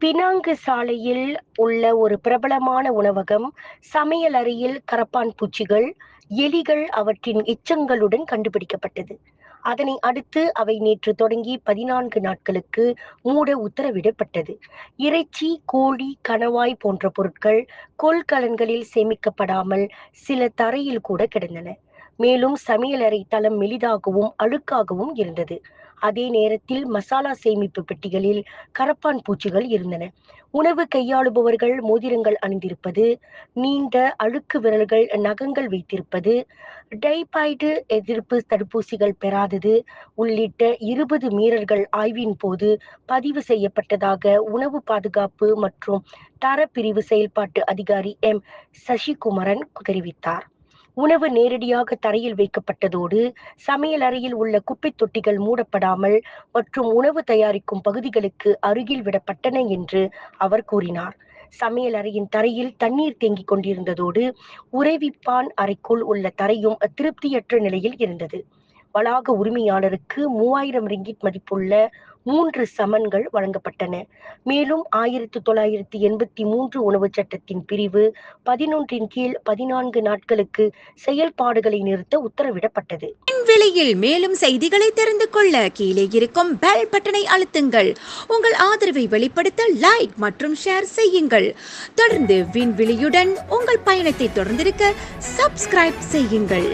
Penang சாலையில் உள்ள ஒரு பிரபலமான உணவகம் சமையல் அறையில் கரப்பான் பூச்சிகள் எலிகள் அவற்றின் எச்சங்களுடன் கண்டுபிடிக்கப்பட்டது. அதனை அடுத்து அவை நேற்று தொடங்கி பதினான்கு நாட்களுக்கு மூட உத்தரவிடப்பட்டது. இறைச்சி கோழி கணவாய் போன்ற பொருட்கள் கொள்கலன்களில் சேமிக்கப்படாமல் சில தரையில் கூட கிடந்தன. மேலும் சமையலறை தளம் மெலிதாகவும் அழுக்காகவும் இருந்தது. அதே நேரத்தில் மசாலா சேமிப்பு பெட்டிகளில் கரப்பான் பூச்சிகள் இருந்தன. உணவு கையாளுபவர்கள் மோதிரங்கள் அணிந்திருப்பது நீண்ட அழுக்கு விரல்கள் நகங்கள் வைத்திருப்பது டைபாய்டு எதிர்ப்பு தடுப்பூசிகள் பெறாதது உள்ளிட்ட இருபது மீறல்கள் ஆய்வின் போது பதிவு செய்யப்பட்டதாக உணவு பாதுகாப்பு மற்றும் தரப்பிரிவு செயல்பாட்டு அதிகாரி எம். சசிகுமரன் தெரிவித்தார். உணவு நேரடியாக தரையில் வைக்கப்பட்டதோடு சமையல் அறையில் உள்ள குப்பை தொட்டிகள் மூடப்படாமல் மற்றும் உணவு தயாரிக்கும் பகுதிகளுக்கு அருகில் விடப்பட்டன என்று அவர் கூறினார். சமையல் அறையின் தரையில் தண்ணீர் தேங்கிக் கொண்டிருந்ததோடு உறைவிப்பான் அறைக்குள் உள்ள தரையும் திருப்தியற்ற நிலையில் இருந்தது. வளாக உரிமையாளருக்கு மூவாயிரம் ரிங்கிட் மதிப்புள்ள மூன்று சமன்கள் வழங்கப்பட்டன. மேலும் ஆயிரத்தி தொள்ளாயிரத்தி எண்பத்தி மூன்று உணவு சட்டத்தின் பிரிவு பதினொன்றின் கீழ் பதினான்கு நாட்களுக்கு செயல்பாடுகளை நிறுத்த உத்தரவிடப்பட்டது. விலையில் மேலும் செய்திகளை தெரிந்து கொள்ள கீழே இருக்கும் பெல் பட்டனை அழுத்துங்கள். உங்கள் ஆதரவை வெளிப்படுத்த லைக் மற்றும் ஷேர் செய்யுங்கள். தொடர்ந்து விண்வெளியுடன் உங்கள் பயணத்தை தொடர்ந்திருக்க சப்ஸ்கிரைப் செய்யுங்கள்.